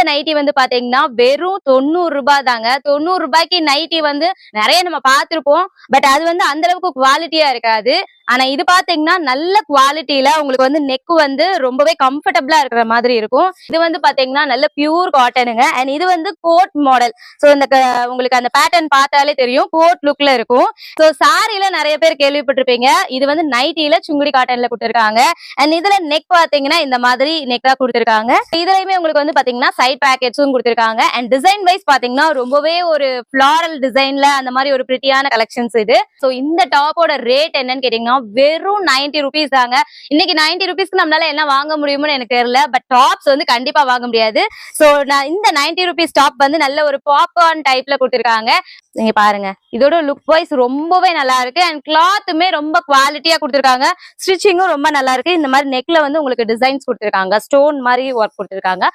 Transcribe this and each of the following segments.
இந்த நைட்டி வந்து பாத்தீங்கன்னா வெறும் தொண்ணூறு ரூபாய் தாங்க தொண்ணூறு ரூபாய்க்கு நைட்டி வந்து நிறைய நம்ம பார்த்திருப்போம். பட் அது வந்து அந்த அளவுக்கு குவாலிட்டியா இருக்காது. ஆனா இது பாத்தீங்கன்னா நல்ல குவாலிட்டியில உங்களுக்கு வந்து நெக் வந்து ரொம்பவே கம்ஃபர்டபுளா இருக்கிற மாதிரி இருக்கும். இது வந்து பாத்தீங்கன்னா நல்ல பியூர் காட்டனுங்க அண்ட் இது வந்து கோட் மாடல் சோ இந்த உங்களுக்கு அந்த பேட்டர்ன் பார்த்தாலே தெரியும். கோட் லுக்ல இருக்கும். சோ சாரில நிறைய பேர் கேள்விப்பட்டிருப்பீங்க. இது வந்து நைட்டில சுங்குடி காட்டன்ல கொடுத்துருக்காங்க. அண்ட் இதுல நெக் பாத்தீங்கன்னா இந்த மாதிரி நெக்கா கொடுத்துருக்காங்க. இதுலயுமே உங்களுக்கு வந்து பாத்தீங்கன்னா சைட் பேக்கெட்ஸும் கொடுத்துருக்காங்க. அண்ட் டிசைன் வைஸ் பாத்தீங்கன்னா ரொம்பவே ஒரு ஃபிளாரல் டிசைன்ல அந்த மாதிரி ஒரு பிரிட்டியான கலெக்ஷன்ஸ் இது. ஸோ இந்த டாப்போட ரேட் என்னன்னு கேட்டீங்கன்னா வெறும் 90 ருபீஸ் தாங்க. இன்னைக்கு 90 ருபீஸ்க்கு நம்மளால என்ன வாங்க முடியும்னு எனக்கு தெரியல பட் டாப்ஸ் வந்து கண்டிப்பா வாங்க முடியாது. ஸோ நான் இந்த 90 ருபீஸ் டாப் வந்து நல்ல ஒரு பாப்கார்ன் டைப்ல கொடுத்துருக்காங்க. நீங்க பாருங்க இதோட லுக் வைஸ் ரொம்பவே நல்லா இருக்கு. அண்ட் கிளாத்துமே ரொம்ப குவாலிட்டியா கொடுத்துருக்காங்க. ஸ்டிச்சிங்கும் ரொம்ப நல்லா இருக்கு. இந்த மாதிரி நெக்ல வந்து உங்களுக்கு டிசைன்ஸ் கொடுத்துருக்காங்க. ஸ்டோன் மாதிரி ஒர்க் கொடுத்துருக்காங்க.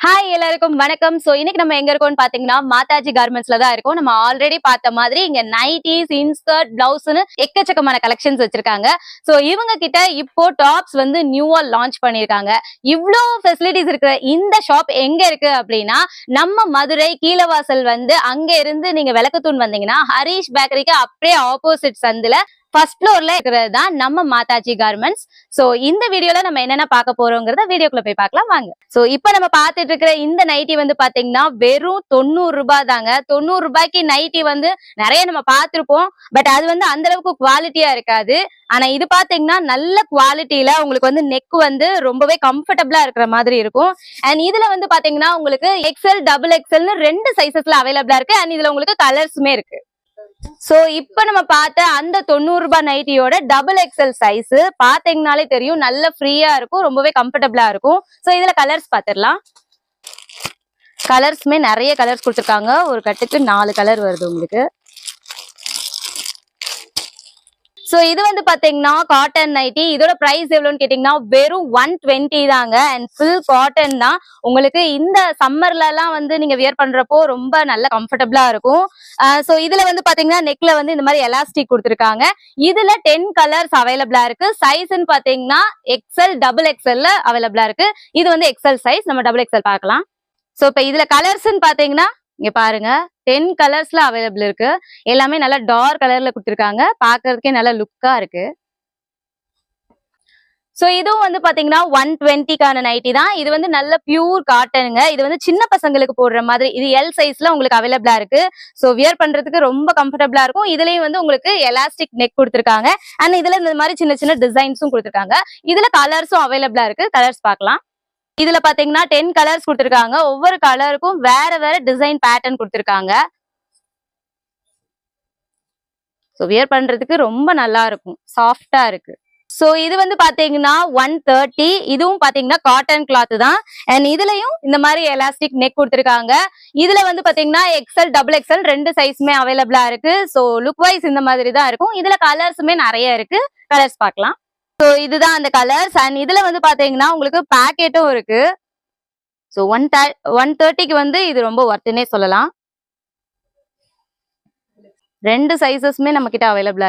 ஹாய் எல்லாருக்கும் வணக்கம். ஸோ இன்னைக்கு நம்ம எங்க இருக்கோம்னு பாத்தீங்கன்னா மாதாஜி கார்மெண்ட்ஸ்ல தான் இருக்கும். நம்ம ஆல்ரெடி பார்த்த மாதிரி இங்க நைட்டிஸ் இன்ஸ்கர்ட் பிளவுஸ்னு எக்கச்சக்கமான கலெக்ஷன்ஸ் வச்சிருக்காங்க. ஸோ இவங்க கிட்ட இப்போ டாப்ஸ் வந்து நியூவா லான்ச் பண்ணிருக்காங்க. இவ்வளோ ஃபெசிலிட்டிஸ் இருக்கிற இந்த ஷாப் எங்க இருக்கு அப்படின்னா நம்ம மதுரை கீழவாசல் வந்து அங்க இருந்து நீங்க விளக்கத்தூண் வந்தீங்கன்னா ஹரிஷ் பேக்கரிக்கு அப்படியே ஆப்போசிட் சந்தில ஃபர்ஸ்ட் ஃப்ளோர்ல இருக்கிறது தான் நம்ம மாதாஜி கார்மெண்ட்ஸ் சோ இந்த வீடியோல நம்ம என்னென்ன பார்க்க போறோங்கிறத வீடியோக்குள்ள போய் பார்க்கலாம் வாங்க. சோ இப்போ நம்ம பார்த்துட்டு இருக்கிற இந்த நைட்டி வந்து பாத்தீங்கன்னா வெறும் தொண்ணூறு ரூபாய் தாங்க. தொண்ணூறு ரூபாய்க்கு நைட்டி வந்து நிறைய நம்ம பார்த்திருப்போம். பட் அது வந்து அந்த அளவுக்கு குவாலிட்டியா இருக்காது. ஆனா இது பாத்தீங்கன்னா நல்ல குவாலிட்டியில உங்களுக்கு வந்து நெக் வந்து ரொம்பவே கம்ஃபர்டபுளா இருக்கிற மாதிரி இருக்கும். அண்ட் இதுல வந்து பாத்தீங்கன்னா உங்களுக்கு எக்ஸ்எல் டபுள் எக்ஸ்எல்னு ரெண்டு சைசஸ்ல அவைலபிளா இருக்கு. அண்ட் இதுல உங்களுக்கு கலர்ஸுமே இருக்கு. சோ இப்ப நம்ம பார்த்த அந்த தொண்ணூறு ரூபாய் நைட்டியோட டபுள் எக்ஸல் சைஸ் பாத்தீங்கனாலே தெரியும். நல்ல ஃப்ரீயா இருக்கும். ரொம்பவே கம்ஃபர்டபுளா இருக்கும். சோ இதுல கலர்ஸ் பாத்திரலாம் கலர்ஸ்மே நிறைய கலர்ஸ் கொடுத்துருக்காங்க. ஒரு கட்டுக்கு நாலு கலர் வருது உங்களுக்கு. சோ இது வந்து பாத்தீங்கன்னா காட்டன் நைட்டி இதோட பிரைஸ் எவ்வளவுன்னு கேட்டீங்கன்னா வெறும் ஒன் டுவெண்ட்டி தாங்க. அண்ட் ஃபுல் காட்டன் தான். உங்களுக்கு இந்த சம்மர்ல எல்லாம் வந்து நீங்க வியர் பண்றப்போ ரொம்ப நல்ல கம்ஃபர்டபுளா இருக்கும். சோ இதுல வந்து பாத்தீங்கன்னா நெக்ல வந்து இந்த மாதிரி எலாஸ்டிக் கொடுத்துருக்காங்க. இதுல டென் கலர்ஸ் அவைலபிளா இருக்கு. சைஸ்ன்னு பாத்தீங்கன்னா எக்ஸல் டபுள் எக்ஸல்ல அவைலபிளா இருக்கு. இது வந்து எக்ஸல் சைஸ் நம்ம டபுள் எக்ஸல் பார்க்கலாம். சோ இப்ப இதுல கலர்ஸ்ன்னு பாத்தீங்கன்னா இங்க பாருங்க. டென் கலர்ஸ்ல அவைலபிள் இருக்கு. எல்லாமே நல்லா டார்க் கலர்ல கொடுத்துருக்காங்க. பாக்குறதுக்கே நல்லா லுக்கா இருக்கு. சோ இதுவும் வந்து பாத்தீங்கன்னா ஒன் டுவெண்ட்டிக்கான நைட்டி தான். இது வந்து நல்ல பியூர் காட்டனுங்க இது வந்து சின்ன பசங்களுக்கு போடுற மாதிரி. இது எல் சைஸ்ல உங்களுக்கு அவைலபிளா இருக்கு. சோ வியர் பண்றதுக்கு ரொம்ப கம்ஃபர்டபுளா இருக்கும். இதுலயும் வந்து உங்களுக்கு எலாஸ்டிக் நெக் கொடுத்துருக்காங்க. அண்ட் இதுல இந்த மாதிரி சின்ன சின்ன டிசைன்ஸும் கொடுத்துருக்காங்க. இதுல கலர்ஸும் அவைலபிளா இருக்கு. கலர்ஸ் பார்க்கலாம். இதுல பாத்தீங்கன்னா டென் கலர்ஸ் கொடுத்துருக்காங்க. ஒவ்வொரு கலருக்கும் வேற வேற டிசைன் பேட்டர்ன் கொடுத்துருக்காங்க. ஸோ வியர் பண்றதுக்கு ரொம்ப நல்லா இருக்கும். சாஃப்டா இருக்கு. ஸோ இது வந்து பாத்தீங்கன்னா ஒன் தேர்ட்டி இதுவும் பாத்தீங்கன்னா காட்டன் கிளாத் தான். அண்ட் இதுலயும் இந்த மாதிரி எலாஸ்டிக் நெக் கொடுத்துருக்காங்க. இதுல வந்து பாத்தீங்கன்னா எக்ஸல் டபுள் எக்ஸல் ரெண்டு சைஸுமே அவைலபிளா இருக்கு. ஸோ லுக் வைஸ் இந்த மாதிரி தான் இருக்கும். இதுல கலர்ஸுமே நிறைய இருக்கு. கலர்ஸ் பார்க்கலாம். ஸோ இதுதான் அந்த கலர்ஸ் அண்ட் இதுல வந்து பாத்தீங்கன்னா உங்களுக்கு பேக்கெட்டும் இருக்கு. ஸோ ஒன் தே ஒன் தேர்ட்டிக்கு வந்து இது ரொம்ப ஒர்த்துன்னே சொல்லலாம். ரெண்டு சைஸஸ்மே நம்ம கிட்ட அவைலபிளா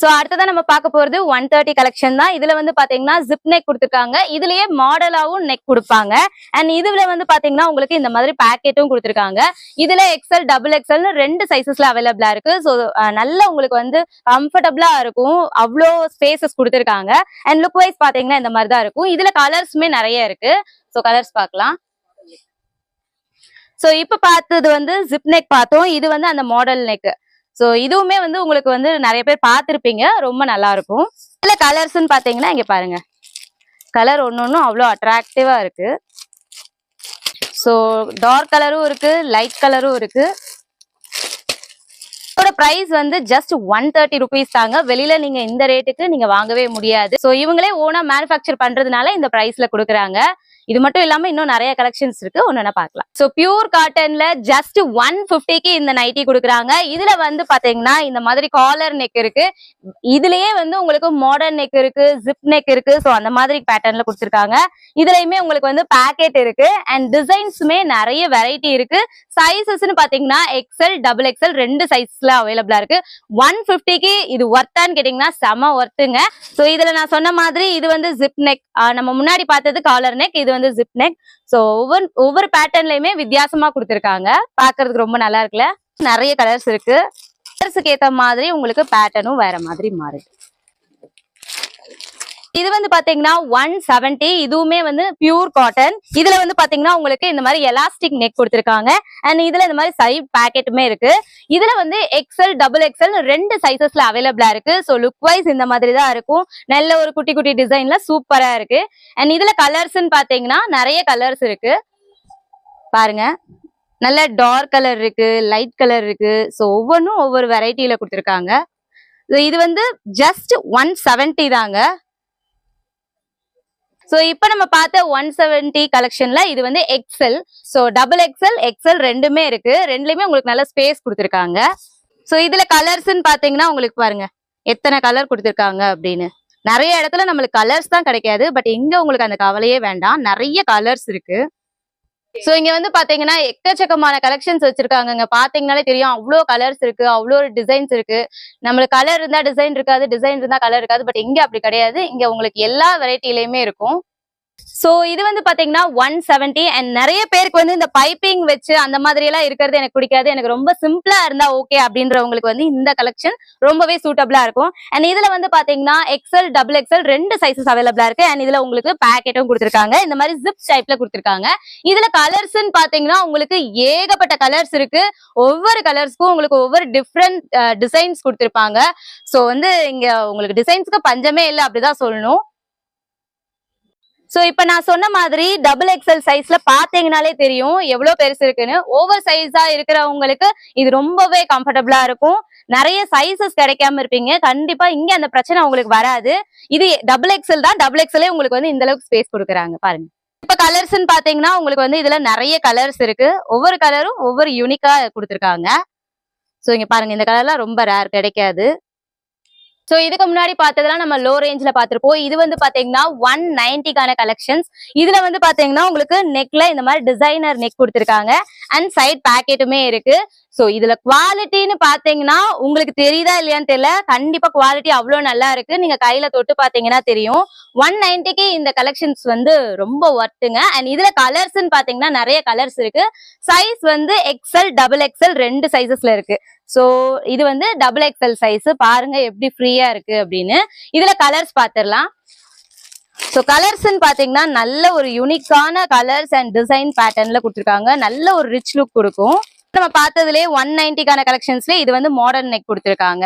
சோ அடுத்ததா நம்ம பார்க்க போறது ஒன் தேர்ட்டி கலெக்ஷன் தான். இதுல வந்து பாத்தீங்கன்னா ஜிப் நெக் கொடுத்துருக்காங்க. இதுலயே மாடலாவும் நெக் கொடுப்பாங்க. அண்ட் இதுல வந்து பாத்தீங்கன்னா உங்களுக்கு இந்த மாதிரி பேக்கெட்டும் கொடுத்துருக்காங்க. இதுல எக்ஸல் டபுள் எக்ஸல்னு ரெண்டு சைசஸ்ல அவைலபிளா இருக்கு. ஸோ நல்ல உங்களுக்கு வந்து கம்ஃபர்டபுளா இருக்கும். அவ்வளோ ஸ்பேசஸ் கொடுத்துருக்காங்க. அண்ட் லுக் வைஸ் பாத்தீங்கன்னா இந்த மாதிரி தான் இருக்கும். இதுல கலர்ஸுமே நிறைய இருக்கு. ஸோ கலர்ஸ் பார்க்கலாம். ஸோ இப்போ பார்த்தது வந்து ஜிப் நெக் பார்த்தோம். இது வந்து அந்த மாடல் நெக் ஸோ இதுவுமே வந்து உங்களுக்கு வந்து நிறைய பேர் பார்த்துருப்பீங்க. ரொம்ப நல்லா இருக்கும் இதுல கலர்ஸ்ன்னு பார்த்தீங்கன்னா இங்க பாருங்க. கலர் ஒன்று ஒன்றும் அவ்வளோ அட்ராக்டிவா இருக்கு. ஸோ டார்க் கலரும் இருக்கு லைட் கலரும் இருக்கு. இதோட ப்ரைஸ் வந்து ஜஸ்ட் ஒன் தேர்ட்டி ருபீஸ் தாங்க. வெளியில நீங்க இந்த ரேட்டுக்கு நீங்க வாங்கவே முடியாது. ஸோ இவங்களே ஓனா மேனுஃபேக்சர் பண்றதுனால இந்த ப்ரைஸ்ல கொடுக்குறாங்க. இது மட்டும் இல்லாம இன்னும் நிறைய கலெக்ஷன்ஸ் இருக்கு. ஒன்னு பாக்கலாம் சோ பியூர் காட்டன்ல ஜஸ்ட் ஒன் பிப்டிக்கு இந்த நைட்டி கொடுக்குறாங்க. இதுல வந்து பாத்தீங்கன்னா இந்த மாதிரி காலர் நெக் இருக்கு. இதுலயே வந்து உங்களுக்கு மாடர்ன் நெக் இருக்கு ஜிப் நெக் இருக்கு. சோ அந்த மாதிரி பேட்டர்ன்ல கொடுத்துருக்காங்க. இதுலயுமே உங்களுக்கு வந்து பேக்கெட் இருக்கு. அண்ட் டிசைன்ஸுமே நிறைய வெரைட்டி இருக்கு. சைசஸ்ன்னு பாத்தீங்கன்னா எக்ஸல் டபுள் எக்ஸல் ரெண்டு சைஸ்ல அவைலபிளா இருக்கு. ஒன் பிப்டிக்கு இது ஒர்த்தான்னு கேட்டீங்கன்னா செம ஒர்த்துங்க சோ இதுல நான் சொன்ன மாதிரி இது வந்து ஜிப் நெக் நம்ம முன்னாடி பார்த்தது காலர் நெக் இது வந்து ஜிப் நெக் ஸோ ஒவ்வொரு ஒவ்வொரு பேட்டர்ன்லயுமே வித்தியாசமா கொடுத்துருக்காங்க. பாக்குறதுக்கு ரொம்ப நல்லா இருக்குல்ல? நிறைய கலர்ஸ் இருக்கு. கலர்ஸுக்கு ஏத்த மாதிரி உங்களுக்கு பேட்டர்னும் வேற மாதிரி மாறுது இது வந்து பாத்தீங்கன்னா ஒன் செவன்டி இதுவுமே வந்து பியூர் காட்டன் இதுல வந்து பாத்தீங்கன்னா உங்களுக்கு இந்த மாதிரி எலாஸ்டிக் நெக் கொடுத்துருக்காங்க. அண்ட் இதுல இந்த மாதிரி சைட் பேக்கெட்டுமே இருக்கு. இதுல வந்து எக்ஸல் டபுள் எக்ஸல் ரெண்டு சைசஸ்ல அவைலபிளா இருக்கு. ஸோ லுக் வைஸ் இந்த மாதிரி தான் இருக்கும். நல்ல ஒரு குட்டி குட்டி டிசைன்ல சூப்பரா இருக்கு. அண்ட் இதுல கலர்ஸ்ன்னு பாத்தீங்கன்னா நிறைய கலர்ஸ் இருக்கு. பாருங்க. நல்ல டார்க் கலர் இருக்கு லைட் கலர் இருக்கு. ஸோ ஒவ்வொன்றும் ஒவ்வொரு வெரைட்டியில கொடுத்துருக்காங்க. இது வந்து ஜஸ்ட் ஒன் செவன்டி தாங்க. ஸோ இப்போ நம்ம பார்த்த ஒன் செவன்டி கலெக்ஷன்ல இது வந்து XL so double XL XL ரெண்டுமே இருக்கு. ரெண்டுலயுமே உங்களுக்கு நல்ல ஸ்பேஸ் கொடுத்துருக்காங்க. ஸோ இதுல கலர்ஸ்ன்னு பாத்தீங்கன்னா உங்களுக்கு பாருங்க. எத்தனை கலர் கொடுத்துருக்காங்க அப்படின்னு. நிறைய இடத்துல நம்மளுக்கு கலர்ஸ் தான் கிடைக்காது. பட் இங்க உங்களுக்கு அந்த கவலையே வேண்டாம். நிறைய கலர்ஸ் இருக்கு. சோ இங்க வந்து பாத்தீங்கன்னா எக்கச்சக்கமான கலெக்ஷன்ஸ் வச்சிருக்காங்க இங்க பாத்தீங்கன்னாலே தெரியும் அவ்வளோ கலர்ஸ் இருக்கு அவ்வளோ டிசைன்ஸ் இருக்கு. நம்மளுக்கு கலர் இருந்தா டிசைன் இருக்காது டிசைன் இருந்தா கலர் இருக்காது பட் இங்க அப்படி கிடையாது. இங்க உங்களுக்கு எல்லா வெரைட்டிலயுமே இருக்கும். சோ இது வந்து பாத்தீங்கன்னா ஒன் செவன்டி அண்ட் நிறைய பேருக்கு வந்து இந்த பைப்பிங் வச்சு அந்த மாதிரி எல்லாம் இருக்கிறது எனக்கு பிடிக்காது. எனக்கு ரொம்ப சிம்பிளா இருந்தா ஓகே அப்படின்றவங்களுக்கு வந்து இந்த கலெக்ஷன் ரொம்பவே சூட்டபிளா இருக்கும். அண்ட் இதுல வந்து பாத்தீங்கன்னா எக்ஸல் டபுள் எக்ஸல் ரெண்டு சைசஸ் அவைலபிளா இருக்கு. அண்ட் இதுல உங்களுக்கு பேக்கெட்டும் கொடுத்துருக்காங்க. இந்த மாதிரி ஜிப் டைப்ல கொடுத்துருக்காங்க. இதுல கலர்ஸ்ன்னு பாத்தீங்கன்னா உங்களுக்கு ஏகப்பட்ட கலர்ஸ் இருக்கு. ஒவ்வொரு கலர்ஸ்க்கும் உங்களுக்கு ஒவ்வொரு டிஃப்ரெண்ட் டிசைன்ஸ் கொடுத்துருப்பாங்க. ஸோ வந்து இங்க உங்களுக்கு டிசைன்ஸ்க்கு பஞ்சமே இல்லை அப்படிதான் சொல்லணும். ஸோ இப்போ நான் சொன்ன மாதிரி டபுள் எக்ஸல் சைஸ்ல பார்த்தீங்கனாலே தெரியும் எவ்வளவு பெருசு இருக்குன்னு. ஓவர் சைஸா இருக்கிறவங்களுக்கு இது ரொம்பவே கம்ஃபர்டபுளா இருக்கும். நிறைய சைசஸ் கிடைக்காம இருப்பீங்க. கண்டிப்பா இங்க அந்த பிரச்சனை உங்களுக்கு வராது. இது டபுள் எக்ஸல் தான். டபுள் எக்ஸலே உங்களுக்கு வந்து இந்த அளவுக்கு ஸ்பேஸ் கொடுக்குறாங்க. பாருங்க. இப்ப கலர்ஸ்ன்னு பாத்தீங்கன்னா உங்களுக்கு வந்து இதுல நிறைய கலர்ஸ் இருக்கு. ஒவ்வொரு கலரும் ஒவ்வொரு யூனிக்கா கொடுத்துருக்காங்க. ஸோ இங்க பாருங்க. இந்த கலர்லாம் ரொம்ப ரேர் கிடைக்காது. சோ இதுக்கு முன்னாடி பார்த்ததெல்லாம் நம்ம லோ ரேஞ்ச்ல பாத்திருப்போம் இது வந்து பாத்தீங்கன்னா ஒன் நைன்டிக்கான கலெக்ஷன்ஸ் இதுல வந்து பாத்தீங்கன்னா உங்களுக்கு நெக்ல இந்த மாதிரி டிசைனர் நெக் கொடுத்துருக்காங்க. அண்ட் சைட் பேக்கெட்டுமே இருக்கு. சோ இதுல குவாலிட்டின்னு பாத்தீங்கன்னா உங்களுக்கு தெரியுதா இல்லையான்னு தெரியல. கண்டிப்பா குவாலிட்டி அவ்வளவு நல்லா இருக்கு. நீங்க கையில தொட்டு பாத்தீங்கன்னா தெரியும். ஒன் நைன்டிக்கு இந்த கலெக்ஷன்ஸ் வந்து ரொம்ப ஒர்த்துங்க அண்ட் இதுல கலர்ஸ்ன்னு பாத்தீங்கன்னா நிறைய கலர்ஸ் இருக்கு. சைஸ் வந்து எக்ஸல் டபுள் எக்ஸல் ரெண்டு சைசஸ்ல இருக்கு. சோ இது வந்து டபுள் எக்ஸல் சைஸ் பாருங்க எப்படி ஃப்ரீயா இருக்கு அப்படின்னு. இதுல கலர்ஸ் பாத்திரலாம். ஸோ கலர்ஸ்ன்னு பாத்தீங்கன்னா நல்ல ஒரு யூனிக்கான கலர்ஸ் அண்ட் டிசைன் பேட்டர்ன்ல கொடுத்துருக்காங்க. நல்ல ஒரு ரிச் லுக் கொடுக்கும். நம்ம பார்த்ததுலேயே ஒன் நைன்டிக்கான கலெக்ஷன்ஸ்ல இது வந்து மாடர்ன் நெக் கொடுத்துருக்காங்க.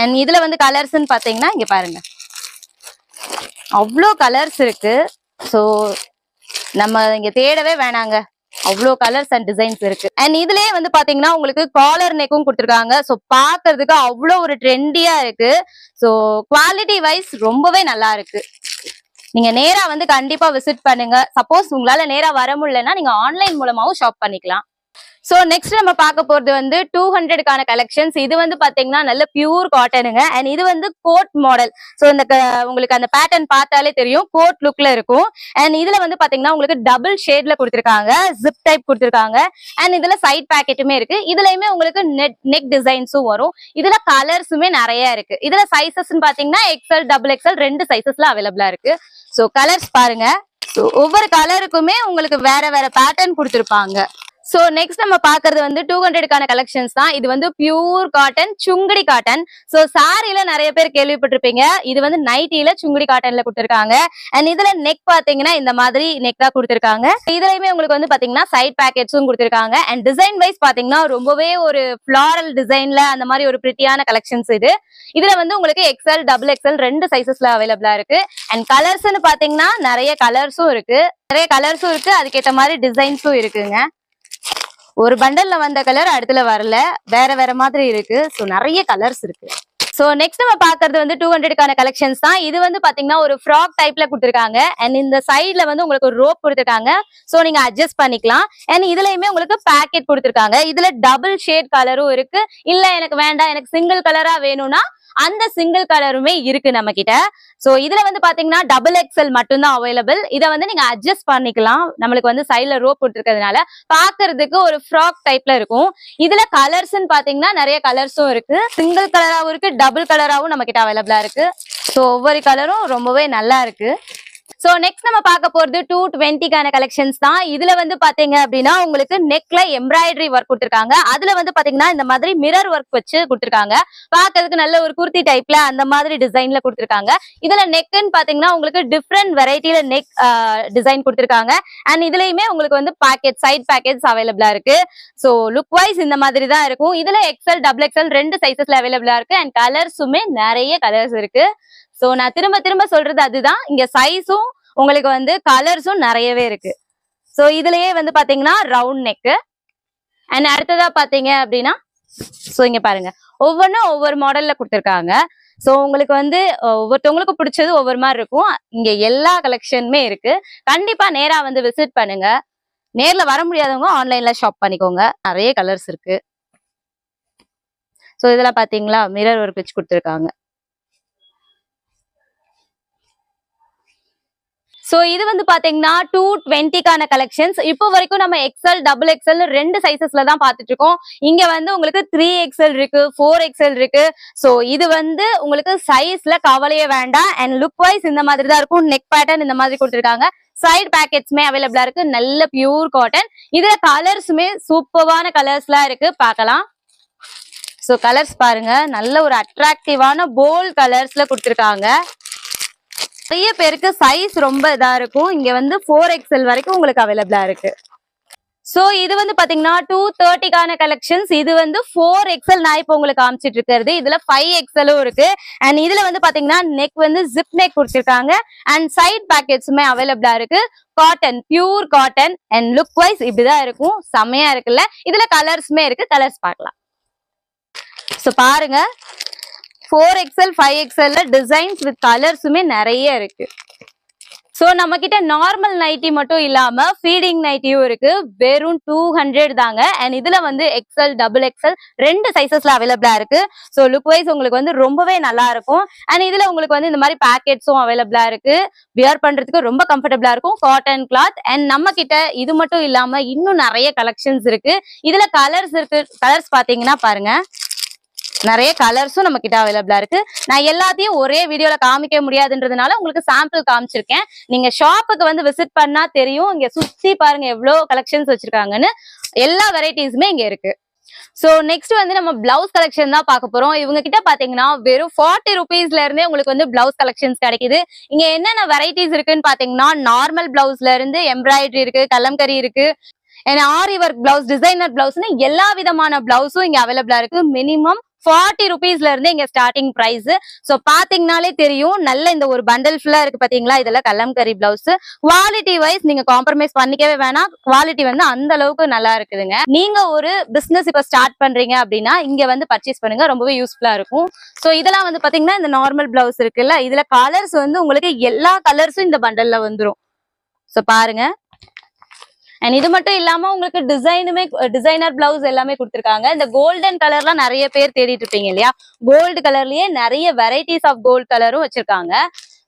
அண்ட் இதுல வந்து கலர்ஸ்ன்னு பாத்தீங்கன்னா இங்க பாருங்க. அவ்வளோ கலர்ஸ் இருக்கு. ஸோ நம்ம இங்க தேடவே வேணாங்க. அவ்வளோ கலர்ஸ் அண்ட் டிசைன்ஸ் இருக்கு. அண்ட் இதுலயே வந்து பாத்தீங்கன்னா உங்களுக்கு காலர் நெக்கும் கொடுத்துருக்காங்க. ஸோ பாக்குறதுக்கு அவ்வளோ ஒரு ட்ரெண்டியா இருக்கு. ஸோ குவாலிட்டி வைஸ் ரொம்பவே நல்லா இருக்கு. நீங்க நேரா வந்து கண்டிப்பா விசிட் பண்ணுங்க. சப்போஸ் உங்களால நேரா வர முடியலன்னா நீங்க ஆன்லைன் மூலமாவும் ஷாப் பண்ணிக்கலாம். சோ நெக்ஸ்ட் நம்ம பார்க்க போறது வந்து டூ ஹண்ட்ரடுக்கான கலெக்ஷன்ஸ் இது வந்து பாத்தீங்கன்னா நல்ல பியூர் காட்டனுங்க அண்ட் இது வந்து கோட் மாடல் சோ இந்த க- உங்களுக்கு அந்த பேட்டர்ன் பார்த்தாலே தெரியும். கோட் லுக்ல இருக்கும். அண்ட் இதுல வந்து பாத்தீங்கன்னா உங்களுக்கு டபுள் ஷேட்ல கொடுத்துருக்காங்க. ஜிப் டைப் கொடுத்துருக்காங்க. அண்ட் இதுல சைட் பேக்கெட்டுமே இருக்கு. இதுலயுமே உங்களுக்கு நெட் நெக் டிசைன்ஸும் வரும். இதுல கலர்ஸுமே நிறைய இருக்கு. இதுல சைசஸ்ன்னு பாத்தீங்கன்னா எக்ஸ்எல் டபுள் எக்ஸ்எல் ரெண்டு சைசஸ்ல அவைலபிளா இருக்கு. சோ கலர்ஸ் பாருங்க. ஒவ்வொரு கலருக்குமே உங்களுக்கு வேற வேற பேட்டர்ன் கொடுத்துருப்பாங்க. சோ நெக்ஸ்ட் நம்ம பாக்குறது வந்து டூ ஹண்ட்ரடுக்கான கலெக்ஷன்ஸ் தான். இது வந்து pure cotton Sungudi cotton so சாரியில நிறைய பேர் கேள்விப்பட்டிருப்பீங்க. இது வந்து நைட்டில சுங்குடி காட்டன்ல கொடுத்துருக்காங்க. அண்ட் இதுல நெக் பாத்தீங்கன்னா இந்த மாதிரி நெக் தான் கொடுத்துருக்காங்க. இதுலயுமே உங்களுக்கு வந்து பாத்தீங்கன்னா சைட் பேக்கெட்ஸும் கொடுத்துருக்காங்க. அண்ட் டிசைன் வைஸ் பாத்தீங்கன்னா ரொம்பவே ஒரு ஃபிளாரல் டிசைன்ல அந்த மாதிரி ஒரு பிரிட்டியான கலெக்ஷன்ஸ் இது. இதுல வந்து உங்களுக்கு எக்ஸ்எல் டபுள் எக்ஸ்எல் ரெண்டு சைசஸ்ல அவைலபிளா இருக்கு. அண்ட் கலர்ஸ்னு பாத்தீங்கன்னா நிறைய கலர்ஸும் இருக்கு. நிறைய கலர்ஸும் இருக்கு. அதுக்கேற்ற மாதிரி டிசைன்ஸும் இருக்குங்க. ஒரு பண்டல்ல வந்த கலர் அடுத்துல வரல. வேற வேற மாதிரி இருக்கு. ஸோ நிறைய கலர்ஸ் இருக்கு. ஸோ நெக்ஸ்ட் நம்ம பாக்குறது வந்து டூ ஹண்ட்ரடுக்கான கலெக்ஷன்ஸ் தான். இது வந்து பாத்தீங்கன்னா ஒரு ஃப்ராக் டைப்ல கொடுத்துருக்காங்க. அண்ட் இந்த சைட்ல வந்து உங்களுக்கு ஒரு ரோப் கொடுத்துருக்காங்க. ஸோ நீங்க அட்ஜஸ்ட் பண்ணிக்கலாம். அண்ட் இதுலயுமே உங்களுக்கு பேக்கெட் கொடுத்துருக்காங்க. இதுல டபுள் ஷேட் கலரும் இருக்கு. இல்ல எனக்கு வேண்டாம். எனக்கு சிங்கிள் கலரா வேணும்னா அந்த சிங்கிள் கலருமே இருக்கு நம்ம கிட்ட சோ இதுல வந்து பாத்தீங்கன்னா டபுள் எக்ஸல் மட்டும்தான் அவைலபிள் இதை வந்து நீங்க அட்ஜஸ்ட் பண்ணிக்கலாம். நம்மளுக்கு வந்து சைட்ல ரோப் போட்டுருக்கிறதுனால பாக்குறதுக்கு ஒரு ஃப்ராக் டைப்ல இருக்கும். இதுல கலர்ஸ் பாத்தீங்கன்னா நிறைய கலர்ஸும் இருக்கு. சிங்கிள் கலராவும் இருக்கு டபுள் கலராவும் நம்ம கிட்ட அவைலபிளா இருக்கு. ஸோ ஒவ்வொரு கலரும் ரொம்பவே நல்லா இருக்கு. சோ நெக்ஸ்ட் நம்ம பார்க்க போறது டூ டுவெண்ட்டிக்கான கலெக்ஷன்ஸ் தான். இதுல வந்து பாத்தீங்க அப்படின்னா உங்களுக்கு நெக்ல எம்ப்ராய்டரி ஒர்க் கொடுத்துருக்காங்க. அதுல வந்து பாத்தீங்கன்னா இந்த மாதிரி மிரர் ஒர்க் வச்சு கொடுத்துருக்காங்க. பாக்குறதுக்கு நல்ல ஒரு குர்த்தி டைப்ல அந்த மாதிரி டிசைன்ல கொடுத்துருக்காங்க. இதுல நெக்குன்னு பாத்தீங்கன்னா உங்களுக்கு டிஃப்ரெண்ட் வெரைட்டில நெக் டிசைன் கொடுத்துருக்காங்க. அண்ட் இதுலயுமே உங்களுக்கு வந்து பாக்கெட் சைட் பேக்கெட்ஸ் அவைலபிளா இருக்கு. சோ லுக் வைஸ் இந்த மாதிரி தான் இருக்கும். இதுல எக்ஸல் டபுள் எக்ஸல் ரெண்டு சைசஸ்ல அவைலபிளா இருக்கு. அண்ட் கலர்ஸுமே நிறைய கலர்ஸ் இருக்கு. சோ நான் திரும்ப திரும்ப சொல்றது அதுதான். இங்க சைஸும் உங்களுக்கு வந்து கலர்ஸும் நிறையவே இருக்கு. சோ இதுலயே வந்து பாத்தீங்கன்னா ரவுண்ட் நெக்கு அண்ட் அடுத்ததா பாத்தீங்க அப்படின்னா சோ இங்க பாருங்க. ஒவ்வொன்றும் ஒவ்வொரு மாடல்ல கொடுத்துருக்காங்க. ஸோ உங்களுக்கு வந்து ஒவ்வொருத்தவங்களுக்கு ஒவ்வொருத்தவங்களுக்கும் பிடிச்சது ஒவ்வொரு மாதிரி இருக்கும். இங்க எல்லா கலெக்ஷனுமே இருக்கு. கண்டிப்பா நேரா வந்து விசிட் பண்ணுங்க. நேர்ல வர முடியாதவங்க ஆன்லைன்ல ஷாப் பண்ணிக்கோங்க. நிறைய கலர்ஸ் இருக்கு. ஸோ இதெல்லாம் பாத்தீங்களா? மிரர் ஒர்க் வச்சு கொடுத்துருக்காங்க. சோ இது வந்து பாத்தீங்கன்னா டூ டுவெண்ட்டிக்கான கலெக்ஷன்ஸ் இப்போ வரைக்கும் நம்ம எக்ஸல் டபுள் எக்ஸல் ரெண்டு சைசஸ்ல தான் பாத்துட்டு இருக்கோம். இங்க வந்து உங்களுக்கு த்ரீ எக்ஸல் இருக்கு ஃபோர் எக்ஸல் இருக்கு. சோ இது வந்து உங்களுக்கு சைஸ்ல கவலையே வேண்டாம். அண்ட் லுக் வைஸ் இந்த மாதிரி தான் இருக்கும். நெக் பேட்டர்ன் இந்த மாதிரி கொடுத்துருக்காங்க. சைடு பேக்கெட்ஸ்மே அவைலபிளா இருக்கு. நல்ல பியூர் காட்டன் இதுல கலர்ஸுமே சூப்பர்வான கலர்ஸ்லாம் இருக்கு. பார்க்கலாம். ஸோ கலர்ஸ் பாருங்க. நல்ல ஒரு அட்ராக்டிவான போல் கலர்ஸ்ல கொடுத்துருக்காங்க. நிறைய பேருக்கு சைஸ் ரொம்ப இதா இருக்கும். இங்க வந்து ஃபோர் எக்ஸ்எல் வரைக்கும் உங்களுக்கு அவைலபிளா இருக்கு. சோ இது வந்து பாத்தீங்கன்னா டூ தேர்ட்டிக்கான கலெக்ஷன்ஸ் இது வந்து ஃபோர் எக்ஸல் நான் இப்போ உங்களுக்கு காமிச்சிட்டு இருக்கிறது. இதுல ஃபைவ் எக்ஸலும் இருக்கு. அண்ட் இதுல வந்து பாத்தீங்கன்னா நெக் வந்து ஜிப் நெக் கொடுத்துருக்காங்க. அண்ட் சைட் பேக்கெட்ஸுமே அவைலபிளா இருக்கு. Cotton pure cotton and look wise இப்படிதான் இருக்கும். செமையா இருக்குல்ல. இதுல கலர்ஸுமே இருக்கு. கலர்ஸ் பார்க்கலாம். சோ பாருங்க. ஃபோர் எக்ஸ்எல் ஃபைவ் எக்ஸ்எல்ல டிசைன்ஸ் வித் கலர்ஸுமே நிறைய இருக்கு. சோ நம்ம கிட்ட நார்மல் நைட்டி மட்டும் இல்லாம ஃபீடிங் நைட்டியும் இருக்கு. வெறும் டூ ஹண்ட்ரட் தாங்க. அண்ட் இதுல வந்து எக்ஸ்எல் டபுள் எக்ஸ்எல் ரெண்டு சைசஸ்ல அவைலபிளா இருக்கு. ஸோ லுக் வைஸ் உங்களுக்கு வந்து ரொம்பவே நல்லா இருக்கும். அண்ட் இதுல உங்களுக்கு வந்து இந்த மாதிரி பேக்கெட்ஸும் அவைலபிளா இருக்கு. வியர் பண்றதுக்கு ரொம்ப கம்ஃபர்டபுளா இருக்கும். காட்டன் கிளாத் அண்ட் நம்ம கிட்ட இது மட்டும் இல்லாம இன்னும் நிறைய கலெக்ஷன்ஸ் இருக்கு. இதுல கலர்ஸ் இருக்கு. கலர்ஸ் பாத்தீங்கன்னா பாருங்க. நிறைய கலர்ஸும் நம்ம கிட்ட அவைலபிளா இருக்கு. நான் எல்லாத்தையும் ஒரே வீடியோல காமிக்க முடியாதுன்றதுனால உங்களுக்கு சாம்பிள் காமிச்சிருக்கேன். நீங்க ஷாப்புக்கு வந்து விசிட் பண்ணா தெரியும். இங்க சுத்தி பாருங்க எவ்வளவு கலெக்ஷன்ஸ் வச்சிருக்காங்கன்னு. எல்லா வெரைட்டிஸுமே இங்க இருக்கு. சோ நெக்ஸ்ட் வந்து நம்ம பிளவுஸ் கலெக்ஷன் தான் பார்க்க போறோம். இவங்க கிட்ட பாத்தீங்கன்னா வெறும் ஃபார்ட்டி ருபீஸ்ல இருந்தே உங்களுக்கு வந்து பிளவுஸ் கலெக்ஷன்ஸ் கிடைக்குது. இங்க என்னென்ன வெரைட்டிஸ் இருக்குன்னு பாத்தீங்கன்னா நார்மல் பிளவுஸ்ல இருந்து எம்ப்ராய்டரி இருக்கு கலம்கரி இருக்கு ஏன்னா ஆரி ஒர்க் பிளவுஸ் டிசைனர் பிளவுஸ்னு எல்லா விதமான பிளவுஸும் இங்க அவைலபிளா இருக்கு. மினிமம் ஃபார்ட்டி ருபீஸ்ல இருந்து இங்க ஸ்டார்டிங் பிரைஸ் சோ பாத்தீங்கனாலே தெரியும். நல்ல இந்த ஒரு பண்டல் ஃபுல்லா இருக்கு பாத்தீங்களா? இதுல கல்லம்கரி பிளவுஸ் குவாலிட்டி வைஸ் நீங்க காம்ப்ரமைஸ் பண்ணிக்கவே வேணாம். குவாலிட்டி வந்து அந்த அளவுக்கு நல்லா இருக்குதுங்க. நீங்க ஒரு பிசினஸ் இப்ப ஸ்டார்ட் பண்றீங்க அப்படின்னா இங்க வந்து பர்ச்சேஸ் பண்ணுங்க. ரொம்பவே யூஸ்ஃபுல்லா இருக்கும். சோ இதெல்லாம் வந்து பாத்தீங்கன்னா இந்த நார்மல் பிளவுஸ் இருக்குல்ல இதுல கலர்ஸ் வந்து உங்களுக்கு எல்லா கலர்ஸும் இந்த பண்டல்ல வந்துரும். சோ பாருங்க. அண்ட் இது மட்டும் இல்லாம உங்களுக்கு டிசைனுமே டிசைனர் பிளவுஸ் எல்லாமே கொடுத்துருக்காங்க. இந்த கோல்டன் கலர்லாம் நிறைய பேர் தேடிட்டு இருப்பீங்க இல்லையா? கோல்டு கலர்லயே நிறைய வெரைட்டிஸ் ஆஃப் கோல்டு கலரும் வச்சிருக்காங்க.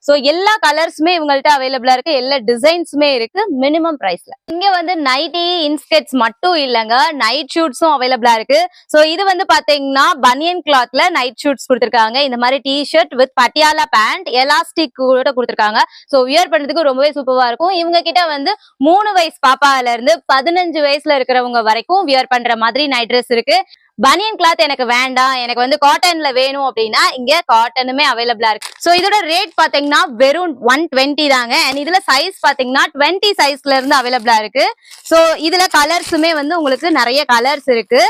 சோ எல்லா கலர்ஸுமே இவங்கள்ட்ட அவைலபிளா இருக்கு. எல்லா டிசைன்ஸுமே இருக்கு. மினிமம் பிரைஸ்ல இங்க வந்து நைட்டி இன்ஸ்கெட்ஸ் மட்டும் இல்லைங்க. நைட் ஷூட்ஸும் அவைலபிளா இருக்கு. சோ இது வந்து பாத்தீங்கன்னா பனியன் கிளாத்ல நைட் ஷூட்ஸ் கொடுத்துருக்காங்க. இந்த மாதிரி T shirt with Patiala pant elastic கூட கொடுத்துருக்காங்க. சோ வியர் பண்றதுக்கு ரொம்பவே சூப்பரா இருக்கும். இவங்க கிட்ட வந்து மூணு வயசு பாப்பால இருந்து பதினஞ்சு வயசுல இருக்கிறவங்க வரைக்கும் வியர் பண்ற மாதிரி நைட் ட்ரெஸ் இருக்கு. பனியன் கிளாத் எனக்கு வேண்டாம். எனக்கு வந்து காட்டன்ல வேணும் அப்படின்னா இங்க காட்டனுமே அவைலபிளா இருக்கு. சோ இதோட ரேட் பாத்தீங்கன்னா வெறும் ஒன் டுவெண்ட்டி தாங்க. அண்ட் இதுல சைஸ் பாத்தீங்கன்னா டுவெண்ட்டி சைஸ்ல இருந்து அவைலபிளா இருக்கு. சோ இதுல கலர்ஸுமே வந்து உங்களுக்கு நிறைய கலர்ஸ் இருக்கு.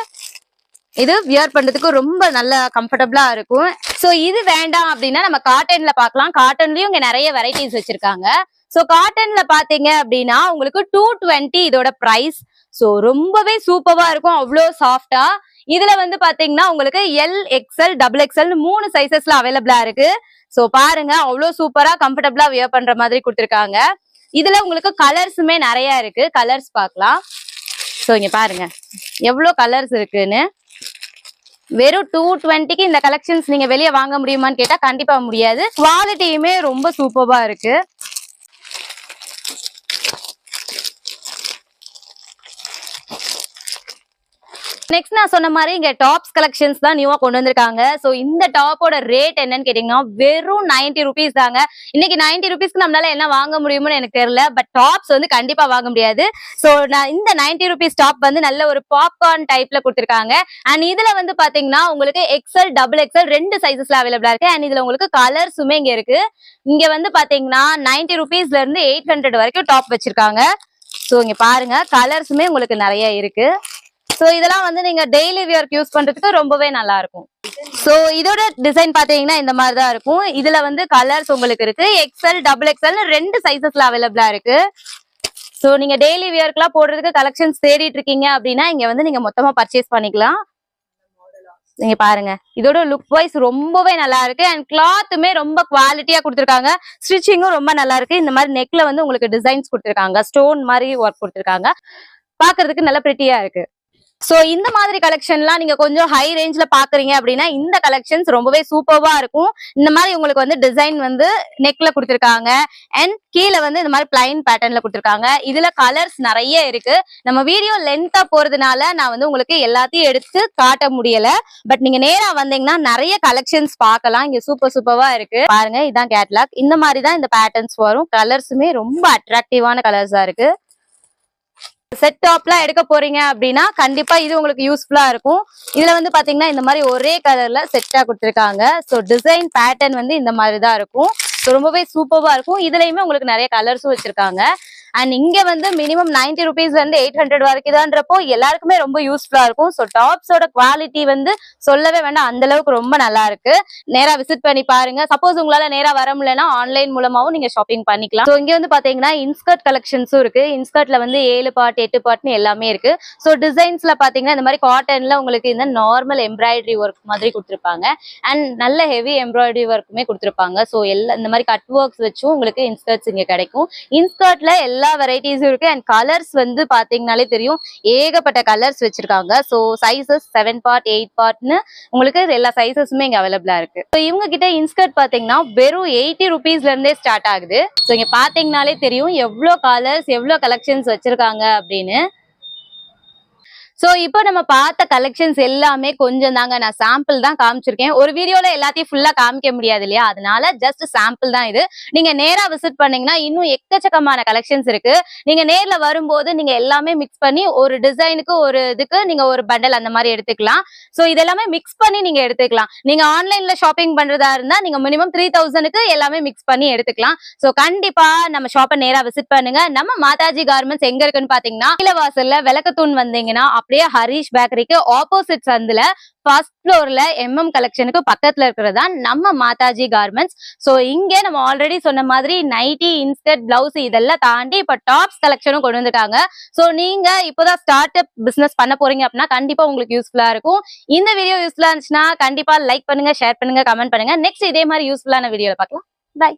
இது வியர் பண்றதுக்கு ரொம்ப நல்ல கம்ஃபர்டபுளா இருக்கும். சோ இது வேண்டாம் அப்படின்னா நம்ம காட்டன்ல பார்க்கலாம். காட்டன்லயும் இங்க நிறைய வெரைட்டிஸ் வச்சிருக்காங்க. சோ காட்டன்ல பாத்தீங்க அப்படின்னா உங்களுக்கு டூ டுவெண்ட்டி இதோட பிரைஸ் சோ ரொம்பவே சூப்பரா இருக்கும். அவ்வளோ சாஃப்டா இதுல வந்து பாத்தீங்கன்னா உங்களுக்கு எல் எக்ஸ்எல் டபுள் எக்ஸ்எல் மூணு சைசஸ்ல அவைலபிளா இருக்கு. சோ பாருங்க அவ்வளவு சூப்பரா கம்ஃபர்டபுளா வியர் பண்ற மாதிரி கொடுத்துருக்காங்க. இதுல உங்களுக்கு கலர்ஸுமே நிறைய இருக்கு. கலர்ஸ் பார்க்கலாம். சோ இங்க பாருங்க. எவ்வளவு கலர்ஸ் இருக்குன்னு. வெறும் டூ டுவெண்ட்டிக்கு இந்த கலெக்ஷன்ஸ் நீங்க வெளியே வாங்க முடியுமான்னு கேட்டா கண்டிப்பா முடியாது. குவாலிட்டியுமே ரொம்ப சூப்பர்வா இருக்கு. நெக்ஸ்ட் நான் சொன்ன மாதிரி இங்க டாப்ஸ் கலெக்ஷன்ஸ் தான் நியூவா கொண்டு வந்திருக்காங்க. சோ இந்த டாப்போட ரேட் என்னன்னு கேட்டீங்கன்னா வெறும் 90 ருபீஸ் தாங்க. இன்னைக்கு 90 ருபீஸ்க்கு நம்மளால என்ன வாங்க முடியும்னு எனக்கு தெரியல பட் டாப்ஸ் வந்து கண்டிப்பா வாங்க முடியாது. சோ நான் இந்த 90 ருபீஸ் டாப் வந்து நல்ல ஒரு பாப்கார்ன் டைப்ல கொடுத்திருக்காங்க. அண்ட் இதுல வந்து பாத்தீங்கன்னா உங்களுக்கு எக்ஸல் டபுள் எக்ஸல் ரெண்டு சைசஸ்ல அவைலபிளா இருக்கு. அண்ட் இதுல உங்களுக்கு கலர்ஸுமே இங்க இருக்கு. இங்க வந்து பாத்தீங்கன்னா 90 ருபீஸ்ல இருந்து எயிட் ஹண்ட்ரட் வரைக்கும் டாப் வச்சிருக்காங்க. ஸோ இங்க பாருங்க கலர்ஸுமே உங்களுக்கு நிறைய இருக்கு. சோ இதெல்லாம் வந்து நீங்க டெய்லி வியர்க்கு யூஸ் பண்றதுக்கு ரொம்பவே நல்லா இருக்கும். சோ இதோட டிசைன் பாத்தீங்கன்னா இந்த மாதிரி தான் இருக்கும். இதுல வந்து கலர்ஸ் உங்களுக்கு இருக்கு. எக்ஸ்எல் டபுள் எக்ஸ்எல் ரெண்டு சைசஸ்ல அவைலபிளா இருக்கு. சோ நீங்க டெய்லி வியர்க்குலாம் போடுறதுக்கு கலெக்ஷன்ஸ் தேடிட்டு இருக்கீங்க அப்படின்னா இங்க வந்து நீங்க மொத்தமா பர்ச்சேஸ் பண்ணிக்கலாம். நீங்க பாருங்க. இதோட லுக் வைஸ் ரொம்பவே நல்லா இருக்கு. அண்ட் கிளாத்துமே ரொம்ப குவாலிட்டியா கொடுத்துருக்காங்க. ஸ்டிச்சிங்கும் ரொம்ப நல்லா இருக்கு. இந்த மாதிரி நெக்ல வந்து உங்களுக்கு டிசைன்ஸ் கொடுத்துருக்காங்க. ஸ்டோன் மாதிரி ஒர்க் கொடுத்துருக்காங்க. பாக்குறதுக்கு நல்லா பிரிட்டியா இருக்கு. சோ இந்த மாதிரி கலெக்ஷன்லாம் நீங்க கொஞ்சம் ஹை ரேஞ்ச்ல பாக்குறீங்க அப்படின்னா இந்த கலெக்ஷன்ஸ் ரொம்பவே சூப்பர்வா இருக்கும். இந்த மாதிரி உங்களுக்கு வந்து டிசைன் வந்து நெக்ல கொடுத்துருக்காங்க. அண்ட் கீழே வந்து இந்த மாதிரி பிளைன் பேட்டர்ன்ல கொடுத்துருக்காங்க. இதுல கலர்ஸ் நிறைய இருக்கு. நம்ம வீடியோ லென்த்தா போறதுனால நான் வந்து உங்களுக்கு எல்லாத்தையும் எடுத்து காட்ட முடியல. பட் நீங்க நேரா வந்தீங்கன்னா நிறைய கலெக்ஷன்ஸ் பார்க்கலாம். இங்க சூப்பர் சூப்பர்வா இருக்கு. பாருங்க இதான் கேட்லாக் இந்த மாதிரி தான் இந்த பேட்டர்ன்ஸ் வரும். கலர்ஸுமே ரொம்ப அட்ராக்டிவான கலர்ஸா இருக்கு. செட் டாப்லாம் எடுக்க போறீங்க அப்படின்னா கண்டிப்பா இது உங்களுக்கு யூஸ்ஃபுல்லா இருக்கும். இதுல வந்து பாத்தீங்கன்னா இந்த மாதிரி ஒரே கலர்ல செட்டா கொடுத்துருக்காங்க. ஸோ டிசைன் பேட்டர்ன் வந்து இந்த மாதிரி தான் இருக்கும் ரொம்பவே சூப்பர்வா இருக்கும். இதுலயுமே உங்களுக்கு நிறைய கலர்ஸும் வச்சிருக்காங்க. அண்ட் இங்க வந்து மினிமம் 90 ருபீஸ்ல இருந்து எயிட் ஹண்ட்ரட் வரைக்கும் தான்றப்போ எல்லாருக்குமே ரொம்ப யூஸ்ஃபுல்லா இருக்கும். ஸோ டாப்ஸோட குவாலிட்டி வந்து சொல்லவே வேண்டாம். அந்த அளவுக்கு ரொம்ப நல்லா இருக்கு. நேரா விசிட் பண்ணி பாருங்க. சப்போஸ் உங்களால நேரா வர முடியலன்னா ஆன்லைன் மூலமாவும் நீங்க ஷாப்பிங் பண்ணிக்கலாம். ஸோ இங்க வந்து பாத்தீங்கன்னா இன்ஸ்கர்ட் கலெக்ஷன்ஸும் இருக்கு. இன்ஸ்கர்ட்ல வந்து ஏழு பார்ட் எட்டு பார்ட்னு எல்லாமே இருக்கு. ஸோ டிசைன்ஸ்ல பாத்தீங்கன்னா இந்த மாதிரி காட்டன்ல உங்களுக்கு இந்த நார்மல் எம்ப்ராய்டரி ஒர்க் மாதிரி கொடுத்துருப்பாங்க. அண்ட் நல்ல ஹெவி எம்ப்ராய்டரி ஒர்க்குமே கொடுத்துருப்பாங்க. ஸோ எல்லா இந்த மாதிரி கட் ஒர்க்ஸ் வச்சும் உங்களுக்கு இன்ஸ்கர்ட்ஸ் இங்க கிடைக்கும். இன்ஸ்கர்ட்ல எல்லா எல்லா வெரைட்டிஸும் இருக்கு. அண்ட் கலர்ஸ் வந்து பாத்தீங்கன்னாலே தெரியும். ஏகப்பட்ட கலர்ஸ் வச்சிருக்காங்க. So sizes seven part eight பார்ட்னு உங்களுக்கு எல்லா சைசஸுமே இங்க அவைலபிளா இருக்கு. ஸோ இவங்க கிட்ட இன்ஸ்கர்ட் பாத்தீங்கன்னா வெறும் எயிட்டி ருபீஸ்ல இருந்தே ஸ்டார்ட் ஆகுது. ஸோ இங்க பாத்தீங்கன்னாலே தெரியும் எவ்வளோ கலர்ஸ் எவ்வளோ கலெக்ஷன்ஸ் வச்சிருக்காங்க அப்படின்னு. சோ இப்போ நம்ம பார்த்த கலெக்ஷன்ஸ் எல்லாமே கொஞ்சம் தாங்க. நான் சாம்பிள் தான் காமிச்சிருக்கேன். ஒரு வீடியோல எல்லாத்தையும் ஃபுல்லா காமிக்க முடியாது இல்லையா? அதனால ஜஸ்ட் சாம்பிள் தான் இது. நீங்க நேரா விசிட் பண்ணீங்கன்னா இன்னும் எக்கச்சக்கமான கலெக்ஷன்ஸ் இருக்கு. நீங்க நேர்ல வரும்போது நீங்க எல்லாமே மிக்ஸ் பண்ணி ஒரு டிசைனுக்கு ஒரு இதுக்கு நீங்க ஒரு பண்டல் அந்த மாதிரி எடுத்துக்கலாம். சோ இதெல்லாமே மிக்ஸ் பண்ணி நீங்க எடுத்துக்கலாம். நீங்க ஆன்லைன்ல ஷாப்பிங் பண்றதா இருந்தா நீங்க மினிமம் த்ரீ தௌசண்ட்க்கு எல்லாமே மிக்ஸ் பண்ணி எடுத்துக்கலாம். சோ கண்டிப்பா நம்ம ஷாப்பை நேரா விசிட் பண்ணுங்க. நம்ம மாதாஜி கார்மெண்ட்ஸ் எங்க இருக்குன்னு பாத்தீங்கன்னா கீழவாசல்ல விளக்கத்தூண் வந்தீங்கன்னா அப்படியே ஹரிஷ் பேக்கரிக்கு ஆப்போசிட் சந்தில் ஃபர்ஸ்ட் ஃப்ளோர்ல எம்எம் கலெக்ஷனுக்கு பக்கத்துல இருக்கிறதா நம்ம மாதாஜி கார்மெண்ட்ஸ் ஸோ இங்கே நம்ம ஆல்ரெடி சொன்ன மாதிரி நைட்டி இன்ஸ்கர்ட் பிளவுஸ் இதெல்லாம் தாண்டி இப்போ டாப்ஸ் கலெக்ஷனும் கொண்டு வந்துருக்காங்க. ஸோ நீங்க இப்போதான் ஸ்டார்ட் அப் பிசினஸ் பண்ண போறீங்க அப்படின்னா கண்டிப்பா உங்களுக்கு யூஸ்ஃபுல்லா இருக்கும். இந்த வீடியோ யூஸ்ஃபுல்லா இருந்துச்சுன்னா கண்டிப்பா லைக் பண்ணுங்க ஷேர் பண்ணுங்க கமெண்ட் பண்ணுங்க. நெக்ஸ்ட் இதே மாதிரி யூஸ்ஃபுல்லான வீடியோல பார்க்கலாம். பை